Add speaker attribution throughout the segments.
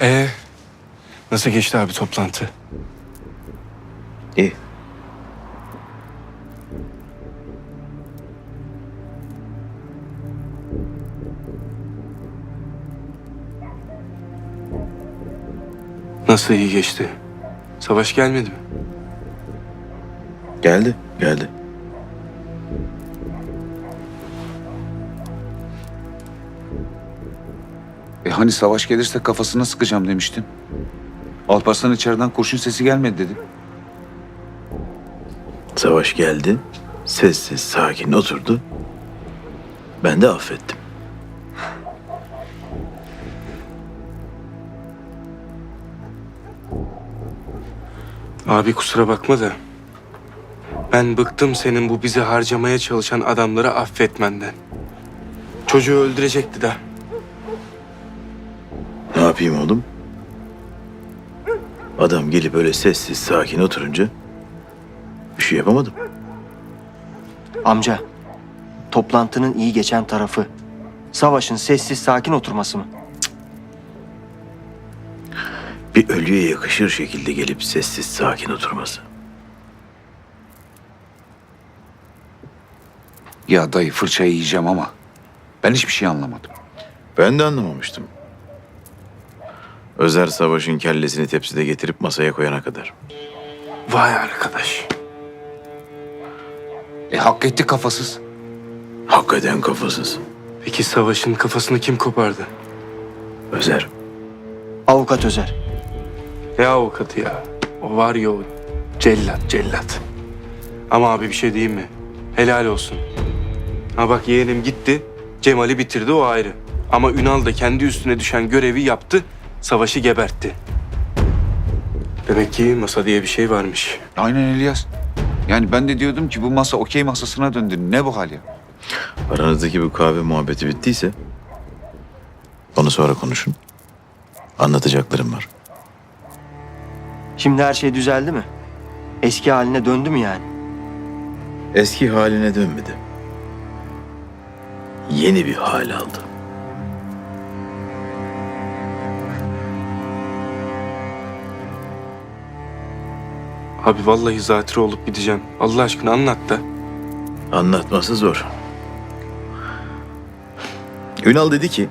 Speaker 1: Ee, nasıl geçti abi toplantı?
Speaker 2: İyi.
Speaker 1: Nasıl iyi geçti? Savaş gelmedi mi?
Speaker 2: Geldi, geldi.
Speaker 3: Hani savaş gelirse kafasına sıkacağım demiştin. Alparslan içeriden kurşun sesi gelmedi dedi.
Speaker 2: Savaş geldi. Sessiz, sakin oturdu. Ben de affettim.
Speaker 1: Abi kusura bakma da. Ben bıktım senin bu bizi harcamaya çalışan adamları affetmenden. Çocuğu öldürecekti de.
Speaker 2: Yapayım oğlum? Adam gelip öyle sessiz, sakin oturunca bir şey yapamadım.
Speaker 4: Amca, toplantının iyi geçen tarafı savaşın sessiz sakin oturması mı?
Speaker 2: Bir ölüye yakışır şekilde gelip sessiz, sakin oturması.
Speaker 3: Ya dayı fırçayı yiyeceğim ama ben hiçbir şey anlamadım.
Speaker 2: Ben de anlamamıştım. Özer Savaş'ın kellesini tepside getirip masaya koyana kadar.
Speaker 1: Vay arkadaş.
Speaker 3: E hak etti kafasız.
Speaker 2: Hakikaten kafasız.
Speaker 1: Peki savaşın kafasını kim kopardı?
Speaker 2: Özer.
Speaker 4: Avukat Özer.
Speaker 1: Ya avukatı ya. O var ya o cellat cellat. Ama abi bir şey diyeyim mi? Helal olsun. Ha bak yeğenim gitti. Cemal'i bitirdi o ayrı. Ama Ünal da kendi üstüne düşen görevi yaptı. Savaşı gebertti. Demek ki masa diye bir şey varmış.
Speaker 3: Aynen İlyas. Yani ben de diyordum ki bu masa okey masasına döndü. Ne bu hal ya?
Speaker 2: Aranızdaki bu kahve muhabbeti bittiyse onu sonra konuşun. Anlatacaklarım var.
Speaker 4: Şimdi her şey düzeldi mi? Eski haline döndü mü yani?
Speaker 2: Eski haline dönmedi. Yeni bir hal aldı.
Speaker 1: Abi vallahi zatürre olup gideceğim. Allah aşkına anlat da.
Speaker 2: Anlatması zor. Ünal dedi ki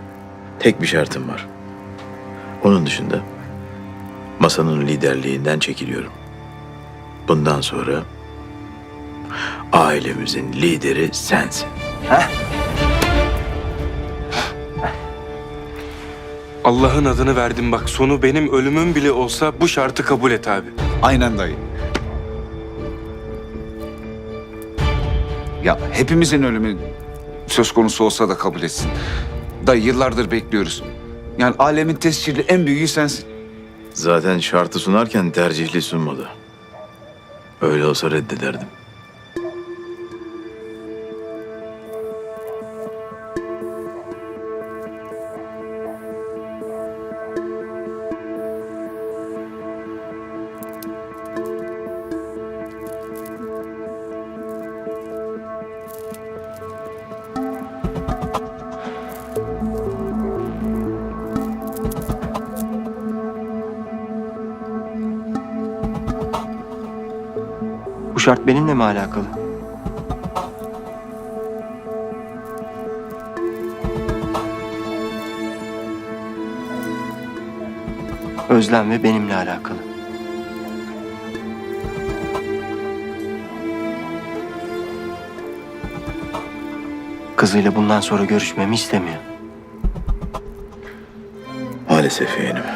Speaker 2: tek bir şartım var. Onun dışında masanın liderliğinden çekiliyorum. Bundan sonra ailemizin lideri sensin.
Speaker 1: Allah'ın adını verdim bak. Sonu benim ölümüm bile olsa bu şartı kabul et abi.
Speaker 3: Aynen dayı. Ya hepimizin ölümü söz konusu olsa da kabul etsin. Dayı yıllardır bekliyoruz. Yani alemin tescilli en büyüğü sensin.
Speaker 2: Zaten şartı sunarken tercihli sunmadı. Öyle olsa reddederdim.
Speaker 4: Şart benimle mi alakalı? Özlem ve benimle alakalı. Kızıyla bundan sonra görüşmemi istemiyor.
Speaker 2: Maalesef yeğenim.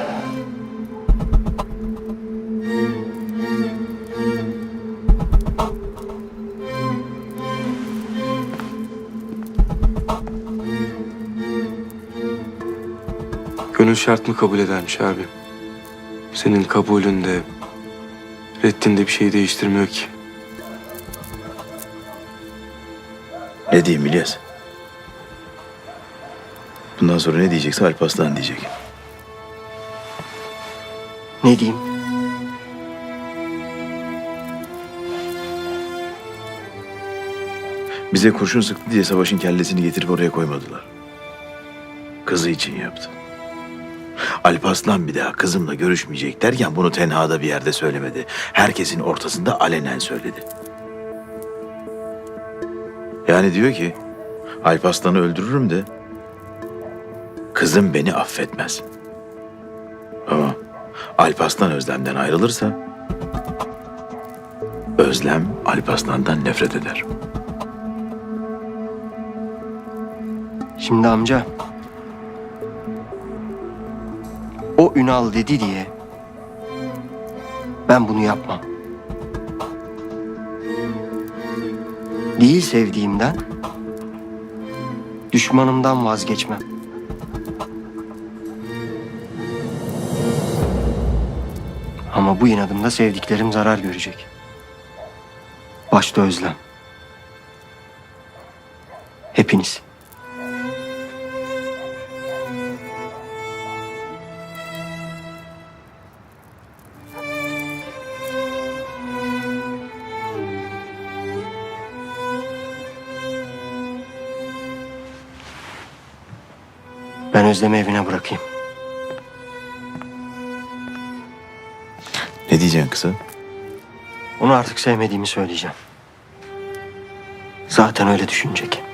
Speaker 1: Gönül şart mı kabul edermiş abi? Senin kabulünde, reddinde bir şey değiştirmiyor ki.
Speaker 2: Ne diyeyim İlyas? Bundan sonra ne diyecekse Alparslan diyecek.
Speaker 4: Ne diyeyim?
Speaker 2: Bize kurşun sıktı diye savaşın kellesini getirip oraya koymadılar. Kızı için yaptı. Alparslan bir daha kızımla görüşmeyecek derken bunu tenhada bir yerde söylemedi. Herkesin ortasında alenen söyledi. Yani diyor ki Alparslan'ı öldürürüm de kızım beni affetmez. Ama Alparslan Özlem'den ayrılırsa Özlem Alparslan'dan nefret eder.
Speaker 4: Şimdi amca. O Ünal dedi diye ben bunu yapmam. Değil sevdiğimden, düşmanımdan vazgeçmem. Ama bu inadımda sevdiklerim zarar görecek. Başta Özlem. Hepiniz. Özlem'i evine bırakayım.
Speaker 2: Ne diyeceksin kızım?
Speaker 4: Onu artık sevmediğimi söyleyeceğim. Zaten öyle düşünecek.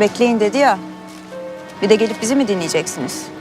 Speaker 5: Bekleyin dedi ya. Bir de gelip bizi mi dinleyeceksiniz?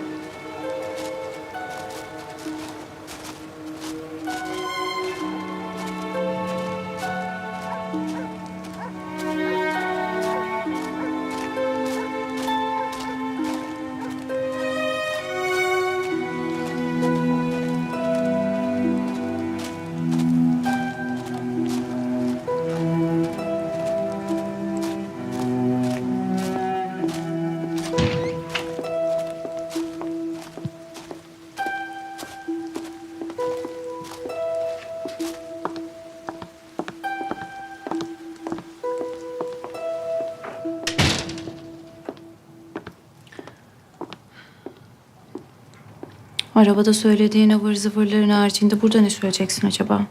Speaker 6: Arabada söylediğin ıvır zıvırların haricinde burada ne söyleyeceksin acaba?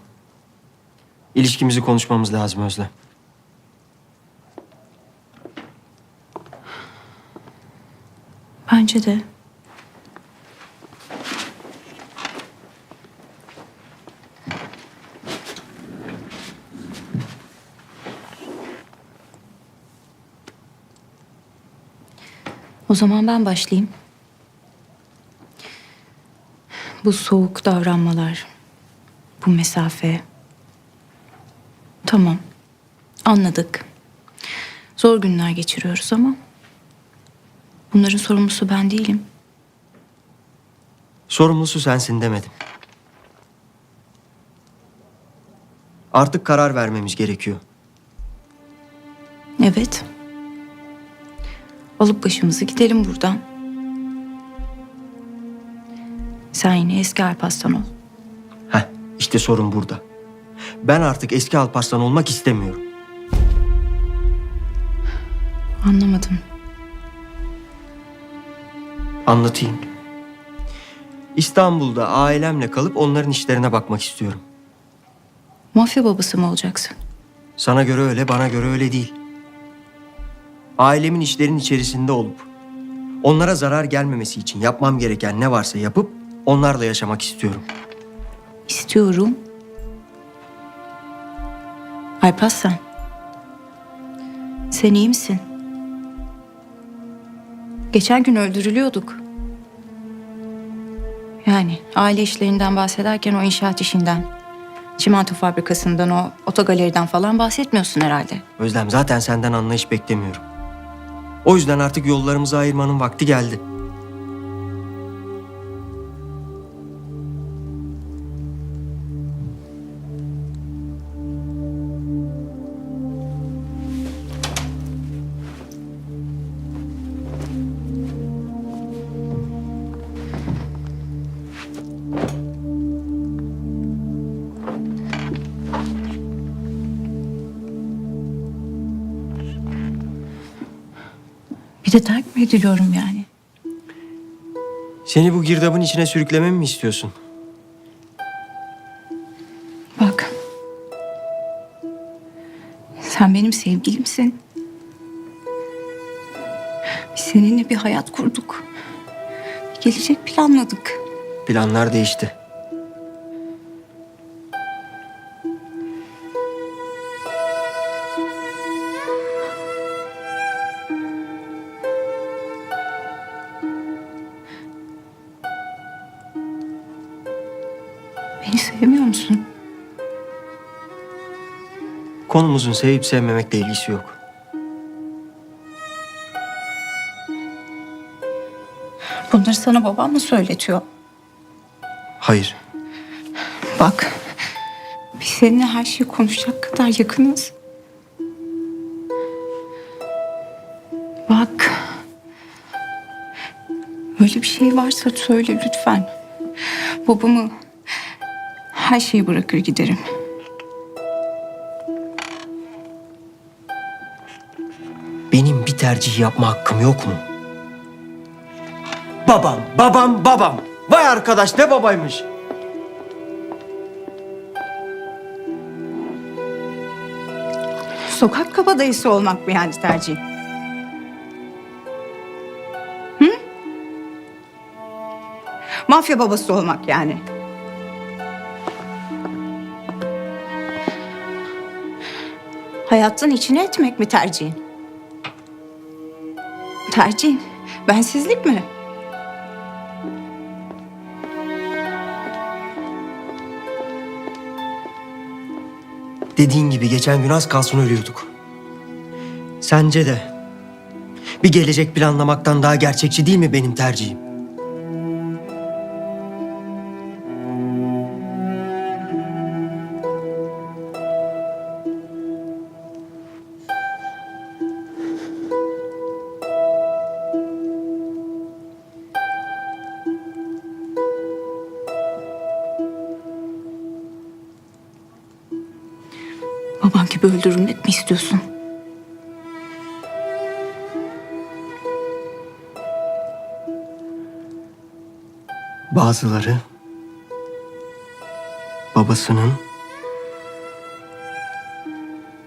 Speaker 4: İlişkimizi konuşmamız lazım Özlem.
Speaker 6: Bence de. O zaman ben başlayayım. Bu soğuk davranmalar, bu mesafe. Tamam. Anladık. Zor günler geçiriyoruz ama bunların sorumlusu ben değilim.
Speaker 4: Sorumlusu sensin demedim. Artık karar vermemiz gerekiyor.
Speaker 6: Evet. Alıp başımızı gidelim buradan. Sen yine eski Alparslan ol.
Speaker 4: Heh, işte sorun burada. Ben artık eski Alparslan olmak istemiyorum.
Speaker 6: Anlamadım.
Speaker 4: Anlatayım. İstanbul'da ailemle kalıp onların işlerine bakmak istiyorum.
Speaker 6: Mafya babası mı olacaksın?
Speaker 4: Sana göre öyle, bana göre öyle değil. Ailemin işlerin içerisinde olup onlara zarar gelmemesi için yapmam gereken ne varsa yapıp onlarla yaşamak istiyorum.
Speaker 6: İstiyorum. Alparslan. Sen iyi misin? Geçen gün öldürülüyorduk. Yani aile işlerinden bahsederken o inşaat işinden, çimento fabrikasından, o otogaleriden falan bahsetmiyorsun herhalde.
Speaker 4: Özlem zaten senden anlayış beklemiyorum. O yüzden artık yollarımızı ayırmanın vakti geldi.
Speaker 6: Bir de terk mi ediliyorum yani?
Speaker 4: Seni bu girdabın içine sürüklememi mi istiyorsun?
Speaker 6: Bak. Sen benim sevgilimsin. Biz seninle bir hayat kurduk. Bir gelecek planladık.
Speaker 4: Planlar değişti.
Speaker 6: Sevmiyor musun?
Speaker 4: Konumuzun sevip sevmemekle ilgisi yok.
Speaker 6: Bunları sana babam mı söyletiyor?
Speaker 4: Hayır.
Speaker 6: Bak. Biz seninle her şeyi konuşacak kadar yakınız. Bak. Öyle bir şey varsa söyle lütfen. Babamı her şeyi bırakır giderim.
Speaker 4: Benim bir tercih yapma hakkım yok mu? Babam, babam, babam. Vay arkadaş ne babaymış.
Speaker 5: Sokak kabadayısı olmak mı yani tercih? Hı? Mafya babası olmak yani. Hayatın içine etmek mi tercihin? Tercihin bensizlik mi?
Speaker 4: Dediğin gibi geçen gün az kalsın ölüyorduk. Sence de bir gelecek planlamaktan daha gerçekçi değil mi benim tercihim? Bazıları babasının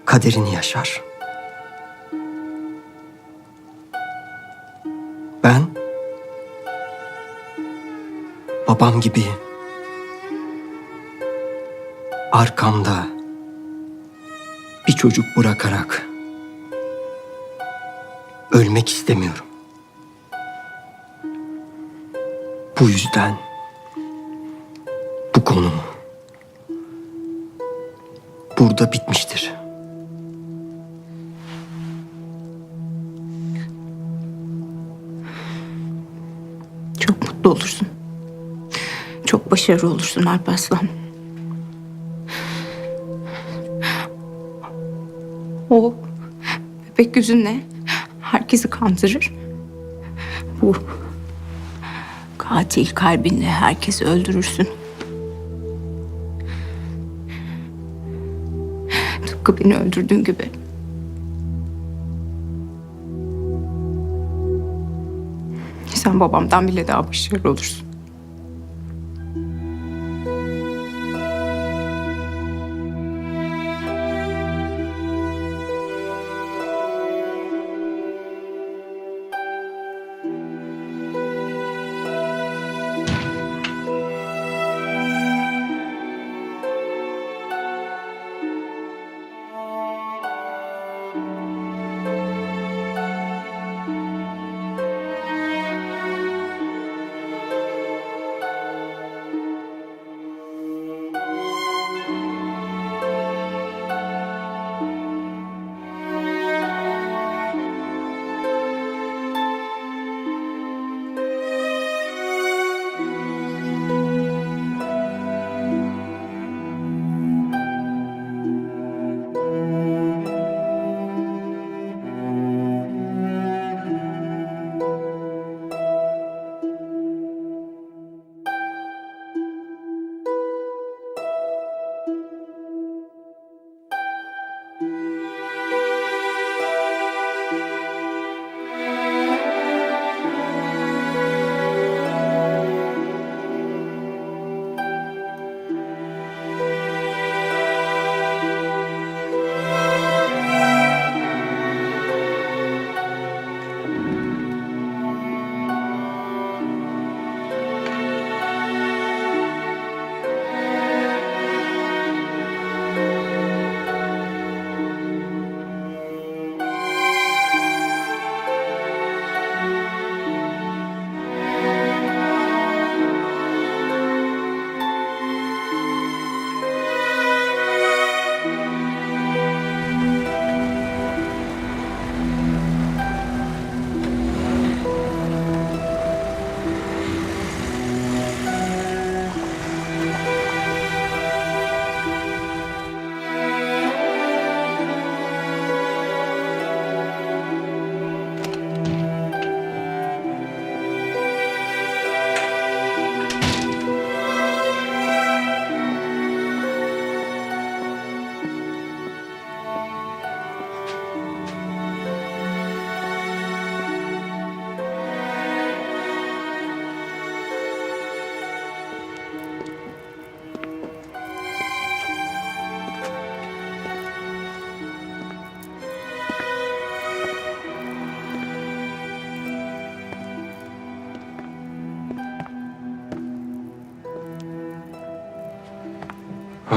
Speaker 4: kaderini yaşar. Ben babam gibi arkamda bir çocuk bırakarak ölmek istemiyorum. Bu yüzden konu burada bitmiştir.
Speaker 6: Çok mutlu olursun. Çok başarılı olursun Alparslan. O bebek yüzünle herkesi kandırır. Bu katil kalbinle herkesi öldürürsün. Beni öldürdüğün gibi. Sen babamdan bile daha başarılı olursun.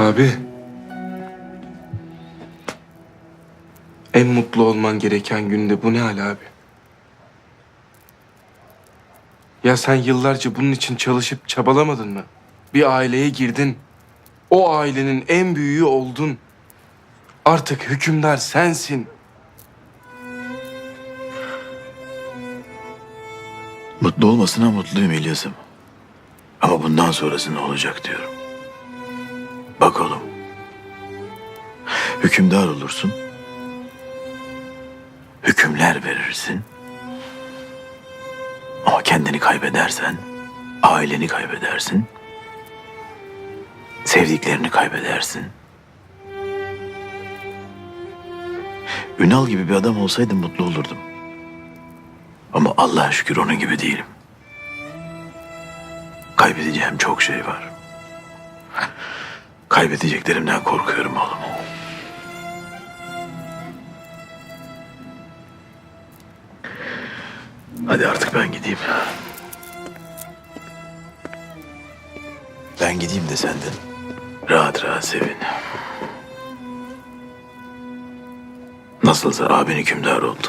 Speaker 1: Abi. En mutlu olman gereken günde bu ne hal abi? Ya sen yıllarca bunun için çalışıp çabalamadın mı? Bir aileye girdin. O ailenin en büyüğü oldun. Artık hükümdar sensin.
Speaker 2: Mutlu olmasına mutluyum İlyas'ım. Ama bundan sonrası ne olacak diyorum. Bak oğlum. Hükümdar olursun. Hükümler verirsin. Ama kendini kaybedersen aileni kaybedersin. Sevdiklerini kaybedersin. Ünal gibi bir adam olsaydım mutlu olurdum. Ama Allah'a şükür onun gibi değilim. Kaybedeceğim çok şey var. Kaybedeceklerimden korkuyorum oğlum. Hadi artık ben gideyim. Ben gideyim de sen de rahat rahat sevin. Nasılsa abin hükümdar oldu.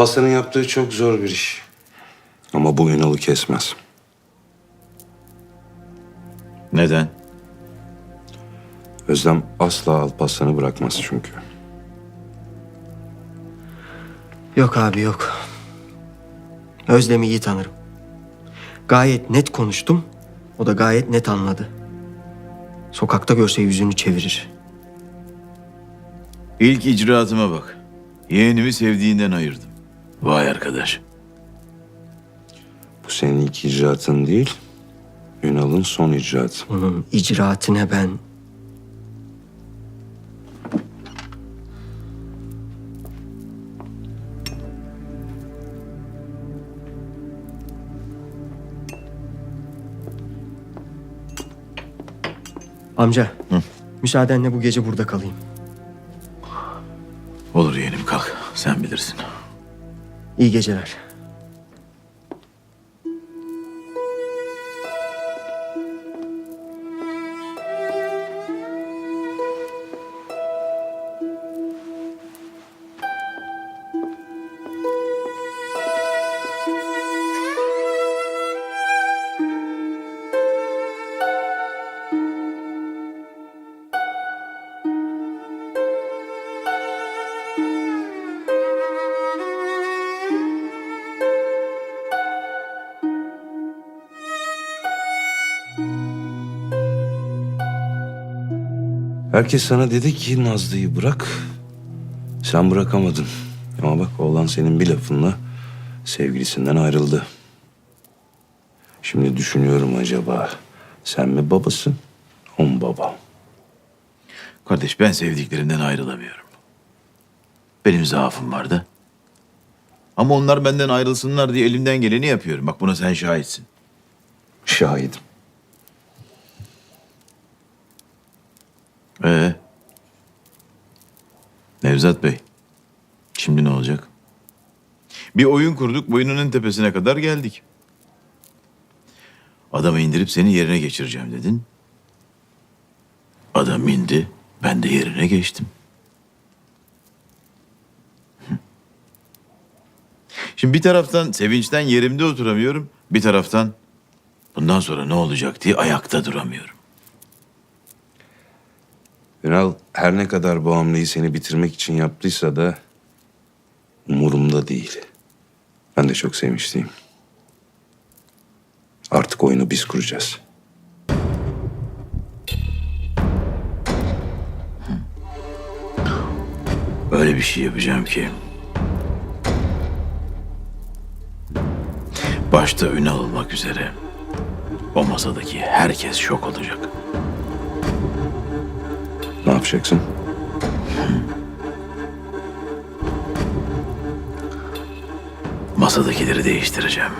Speaker 1: Alparslan'ın yaptığı çok zor bir iş.
Speaker 7: Ama bu Ünal'ı kesmez.
Speaker 2: Neden?
Speaker 7: Özlem asla Alparslan'ı bırakmaz çünkü.
Speaker 4: Yok abi yok. Özlem'i iyi tanırım. Gayet net konuştum. O da gayet net anladı. Sokakta görse yüzünü çevirir.
Speaker 2: İlk icraatıma bak. Yeğenimi sevdiğinden ayırdım. Vay arkadaş.
Speaker 7: Bu senin ilk icraatın değil, Ünal'ın son icraatı.
Speaker 4: Onun icraatine ben... Amca, müsaadenle bu gece burada kalayım.
Speaker 2: Olur yeğenim kalk. Sen bilirsin.
Speaker 4: İyi geceler.
Speaker 7: Herkes sana dedi ki Nazlı'yı bırak. Sen bırakamadın. Ama bak oğlan senin bir lafınla sevgilisinden ayrıldı. Şimdi düşünüyorum acaba sen mi babasın, o mu baba?
Speaker 2: Kardeş ben sevdiklerimden ayrılamıyorum. Benim zaafım vardı. Ama onlar benden ayrılsınlar diye elimden geleni yapıyorum. Bak buna sen şahitsin.
Speaker 7: Şahidim.
Speaker 2: Ee? Nevzat Bey. Şimdi ne olacak? Bir oyun kurduk, boyunun en tepesine kadar geldik. Adamı indirip seni yerine geçireceğim dedin. Adam indi, ben de yerine geçtim. Şimdi bir taraftan sevinçten yerimde oturamıyorum, bir taraftan bundan sonra ne olacak diye ayakta duramıyorum.
Speaker 7: Ünal her ne kadar bu hamleyi seni bitirmek için yaptıysa da umurumda değil. Ben de çok sevinçliyim. Artık oyunu biz kuracağız.
Speaker 2: Öyle bir şey yapacağım ki. Başta Ünal olmak üzere o masadaki herkes şok olacak.
Speaker 7: Ne yapacaksın?
Speaker 2: Masadakileri değiştireceğim.